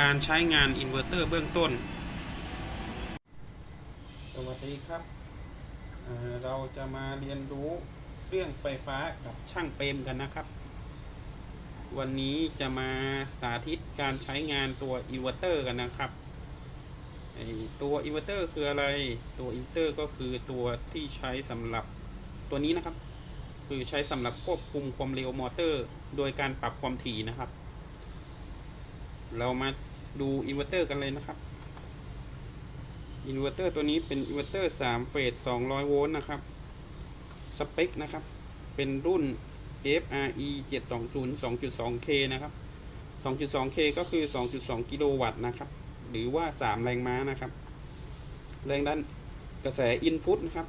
การใช้งานอินเวอร์เตอร์เบื้องต้น สวัสดีครับ เราจะมาเรียนรู้เรื่องไฟฟ้ากับช่างเปรมกันนะครับ วันนี้จะมาสาธิตการใช้งานตัวอินเวอร์เตอร์กันนะครับตัวอินเวอร์เตอร์คืออะไร ตัวอินเวอร์เตอร์ก็คือตัวที่ใช้สำหรับตัวนี้นะครับ คือใช้สำหรับควบคุมความเร็วมอเตอร์ โดยการปรับความถี่นะครับ เรามา ดูอินเวอร์เตอร์กันเลยนะครับอินเวอร์เตอร์ตัวนี้เป็นอินเวอร์เตอร์3เฟส200 โวลต์นะครับ สเปคนะครับ เป็นรุ่น FRE 720 2.2K นะครับ 2.2K ก็คือ 2.2 กิโลวัตต์นะครับ หรือว่า 3 แรงม้านะครับ แรงดันกระแสอินพุตนะครับ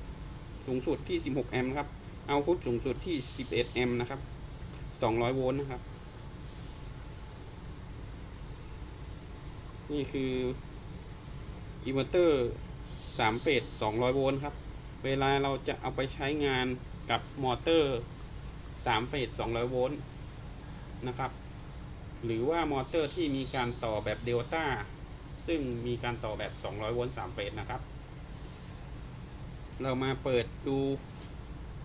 สูงสุดที่ 16 แอมป์ครับเอาพุตสูงสุดที่ 11 แอมป์นะครับ 200 โวลต์นะครับ นี่คืออินเวอร์เตอร์3เฟส200โวลต์ครับ เวลาเราจะเอาไปใช้งานกับมอเตอร์3เฟส200โวลต์นะครับ หรือว่ามอเตอร์ที่มีการต่อแบบเดลต้าซึ่งมีการต่อแบบ200โวลต์3เฟสนะครับ เรามาเปิดดู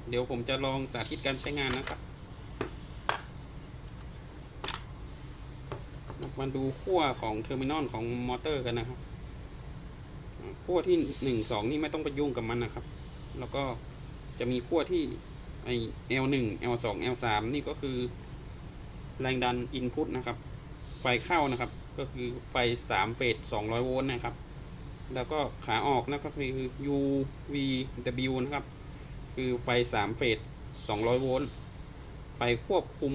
เดี๋ยวผมจะลองสาธิตการใช้งานนะครับ มาดูขั้วของเทอร์มินอลของมอเตอร์กันนะครับขั้วที่หนึ่งสองนี่ไม่ต้องไปยุ่งกับมันนะครับ แล้วก็จะมีขั้วที่ไอ L 1 L 2 L 3 นี่ก็คือ แรงดันอินพุตนะครับ ไฟเข้านะครับ ก็คือไฟ3เฟส200 โวลต์นะครับ แล้วก็ขาออกนะก็คือ U V W นะครับ คือไฟ3เฟส200 โวลต์ ไปควบคุม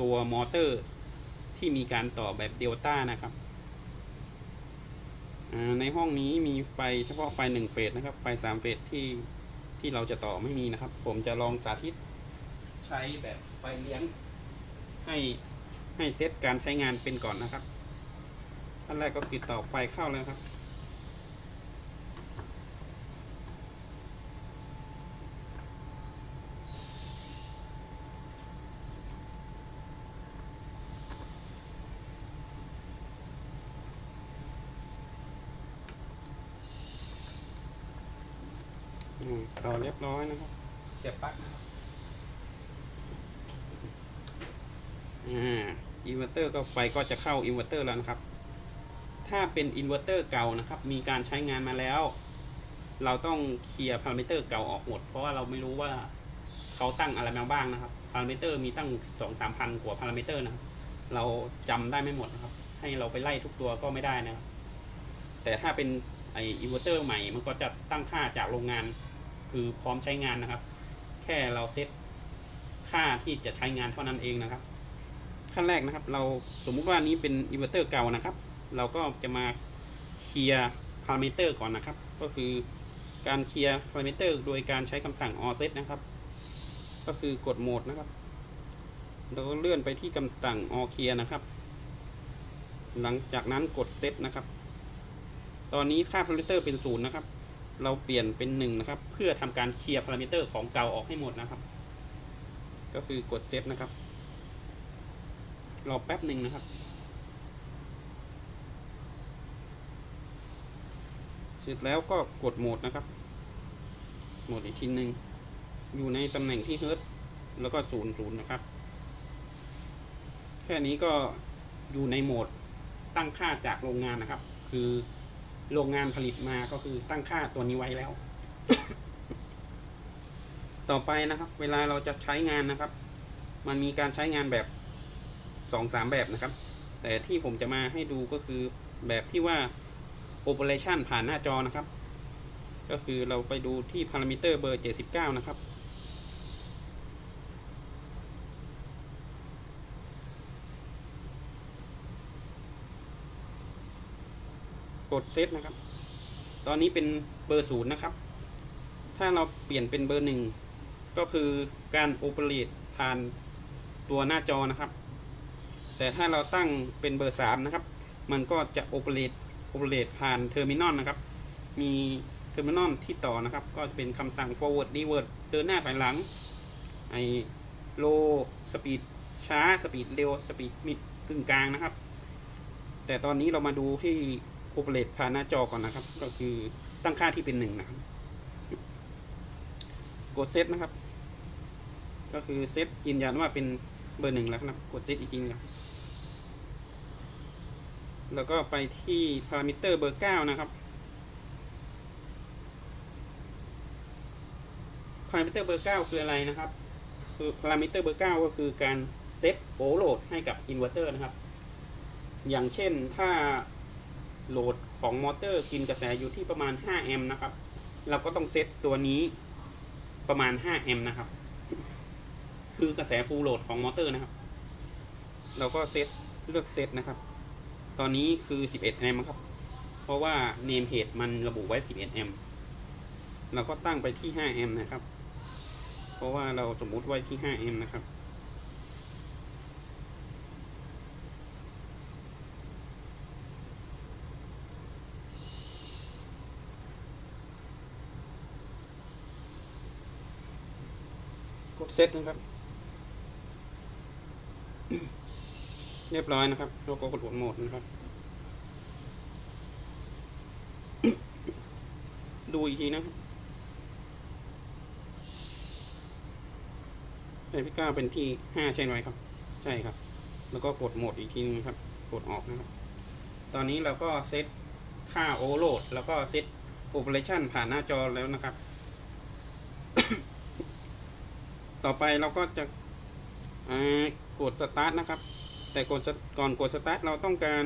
ตัวมอเตอร์ ที่มีการต่อแบบเดลต้านะครับ ในห้องนี้มีไฟเฉพาะไฟ1เฟสนะครับ ไฟ3เฟสที่ที่เราจะต่อไม่มีนะครับ ผมจะลองสาธิตใช้แบบไฟเลี้ยง ให้ให้เซตการใช้งานเป็นก่อนนะครับขั้นแรกก็ติดต่อไฟเข้าแล้วครับ ต่อเรียบร้อยนะครับ เสียบปลั๊กอ่าอินเวอร์เตอร์ก็ไฟก็จะเข้าอินเวอร์เตอร์แล้วนะครับ ถ้าเป็นอินเวอร์เตอร์เก่านะครับ มีการใช้งานมาแล้ว เราต้องเคลียร์พารามิเตอร์เก่าออกหมด เพราะว่าเราไม่รู้ว่าเขาตั้งอะไรมาบ้างนะครับ พารามิเตอร์มีตั้งสองสามพันกว่าพารามิเตอร์นะครับ เราจำได้ไม่หมดนะครับ ให้เราไปไล่ทุกตัวก็ไม่ได้นะครับ แต่ถ้าเป็นไออินเวอร์เตอร์ใหม่ มันก็จะตั้งค่าจากโรงงาน คือพร้อมใช้งานนะครับ แค่เราเซตค่าที่จะใช้งานเท่านั้นเองนะครับ ขั้นแรกนะครับ เราสมมุติว่านี้เป็นอินเวอร์เตอร์เก่านะครับ เราก็จะมาเคลียร์พารามิเตอร์ก่อนนะครับ ก็คือการเคลียร์พารามิเตอร์โดยการใช้คำสั่ง offset นะครับ ก็คือกดโหมดนะครับเราก็เลื่อนไปที่คำสั่ง all clear นะครับ หลังจากนั้นกด set นะครับ ตอนนี้ค่าพารามิเตอร์เป็นศูนย์นะครับ เราเปลี่ยนเป็นหนึ่งนะครับ เพื่อทำการเคลียร์พารามิเตอร์ของเก่าออกให้หมดนะครับ ก็คือกดเซตนะครับ รอแป๊บหนึ่งนะครับเสร็จแล้วก็กดโหมดนะครับ โหมดอีกทีหนึ่งอยู่ในตำแหน่งที่เฮิร์ตแล้วก็ศูนย์ศูนย์นะครับ แค่นี้ก็อยู่ในโหมดตั้งค่าจากโรงงานนะครับ คือ โรงงานผลิตมาก็คือตั้งค่าตัวนี้ไว้แล้ว ต่อไปนะครับ เวลาเราจะใช้งานนะครับ มันมีการใช้งานแบบสองสามแบบนะครับ แต่ที่ผมจะมาให้ดูก็คือแบบที่ว่า operation ผ่านหน้าจอนะครับ ก็คือเราไปดูที่พารามิเตอร์เบอร์ 79 นะครับ กดเซตนะครับ ตอนนี้เป็นเบอร์ศูนย์นะครับ ถ้าเราเปลี่ยนเป็นเบอร์หนึ่งก็คือการโอเปเรตผ่านตัวหน้าจอนะครับ แต่ถ้าเราตั้งเป็นเบอร์สามนะครับ มันก็จะโอเปเรตโอเปเรตผ่านเทอร์มินอลนะครับ มีเทอร์มินอลที่ต่อนะครับ ก็จะเป็นคำสั่ง forward revert เดินหน้าถอยหลัง ไอ low speed ช้า สปีดเร็ว สปีดมิดกึ่งกลางนะครับ แต่ตอนนี้เรามาดูที่ Operate ผ่านหน้าจอก่อนนะครับ ก็คือตั้งค่าที่เป็นหนึ่งนะครับ กดเซตนะครับ ก็คือเซตยืนยันว่าเป็นเบอร์หนึ่งแล้วนะครับ กดเซตอีกทีหนึงครับแล้วก็ไปที่พารามิเตอร์เบอร์เก้านะครับพารามิเตอร์เบอร์เก้าคืออะไรนะครับคือพารามิเตอร์เบอร์เก้าก็คือการเซตโอเวอร์โหลดให้กับอินเวอร์เตอร์นะครับ อย่างเช่นถ้า โหลดของมอเตอร์กินกระแสอยู่ที่ประมาณ 5 แอมป์นะครับ เราก็ต้องเซตตัวนี้ประมาณ 5 แอมป์นะครับ คือกระแสฟูลโหลดของมอเตอร์นะครับ เราก็เซตเลือกเซตนะครับ ตอนนี้คือ 11 แอมป์ครับ เพราะว่าเนมเพจมันระบุไว้ 11 แอมป์ เราก็ตั้งไปที่ 5 แอมป์นะครับ เพราะว่าเราสมมุติไว้ที่ 5 แอมป์นะครับ เซตนะครับ เรียบร้อยนะครับแล้วก็กดโหมดนะครับ ดูอีกทีนะครับไอพี่ก้าเป็นที่ห้าใช่ไหมครับ ใช่ครับ แล้วก็กดโหมดอีกทีนึงครับ กดออกนะครับ ตอนนี้เราก็เซตค่าโอเวอร์โหลด แล้วก็เซตโอเปอเรชันผ่านหน้าจอแล้วนะครับ ต่อไปเราก็จะกดสตาร์ทนะครับ แต่ก่อนก่อนกดสตาร์ทเราต้องการ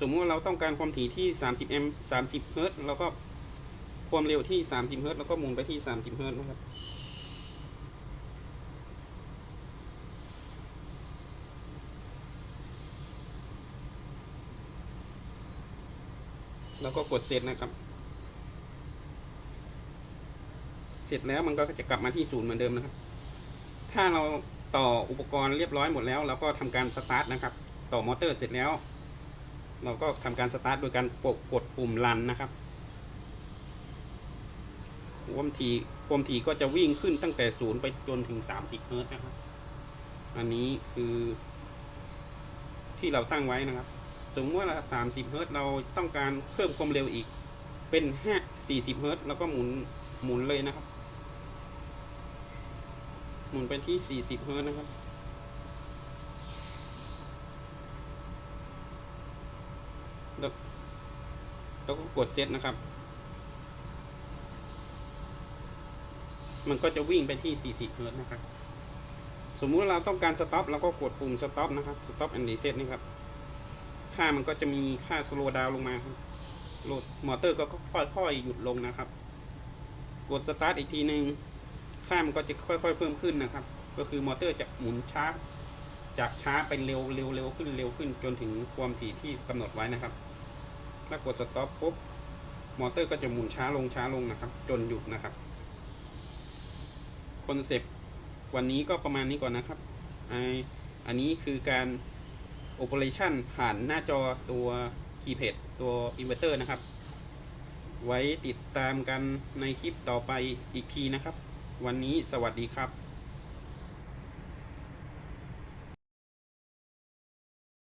สมมติว่าเราต้องการความถี่ที่ 30 แอมป์30 เฮิรตซ์แล้วก็ความเร็วที่ 30 เฮิรตซ์แล้วก็หมุนไปที่ 30 เฮิรตซ์นะครับแล้วก็กดเสร็จนะครับ เสร็จแล้วมันก็จะกลับมาที่ศูนย์เหมือนเดิมนะครับ ถ้าเราต่ออุปกรณ์เรียบร้อยหมดแล้วเราก็ทำการสตาร์ทนะครับ ต่อมอเตอร์เสร็จแล้ว เราก็ทำการสตาร์ทโดยการกดกดปุ่มรันนะครับความถี่ความถี่ก็จะวิ่งขึ้นตั้งแต่ศูนย์ไปจนถึง 30เฮิร์ตนะครับ อันนี้คือที่เราตั้งไว้นะครับ สมมติว่า30เฮิร์ตเราต้องการเพิ่มความเร็วอีกเป็น5 40เฮิร์ตแล้วก็หมุนหมุนเลยนะครับ หมุนไปที่ 40 เฮิรตซ์นะครับ แล้วก็กดเซตนะครับ มันก็จะวิ่งไปที่ 40 เฮิรตซ์นะครับ สมมุติเราต้องการสต็อปเราก็กดปุ่มสต็อปนะครับสต็อปแอนด์รีเซตนี่ครับ ค่ามันก็จะมีค่าสโลว์ดาวลงมาครับโหลดมอเตอร์ก็ค่อยๆหยุดลงนะครับ กดสตาร์ทอีกทีหนึ่ง ค่ามันก็จะค่อยๆเพิ่มขึ้นนะครับ ก็คือมอเตอร์จะหมุนช้าจากช้าเป็นเร็วเร็วเร็วขึ้นเร็วขึ้นจนถึงความถี่ที่กำหนดไว้นะครับ ถ้ากดสต็อปปุ๊บมอเตอร์ก็จะหมุนช้าลงช้าลงนะครับ จนหยุดนะครับคอนเซปต์วันนี้ก็ประมาณนี้ก่อนนะครับไออันนี้คือการ Operation ผ่านหน้าจอตัวคีย์เพดตัวอินเวอร์เตอร์นะครับ ไว้ติดตามกันในคลิปต่อไปอีกทีนะครับ วันนี้สวัสดีครับ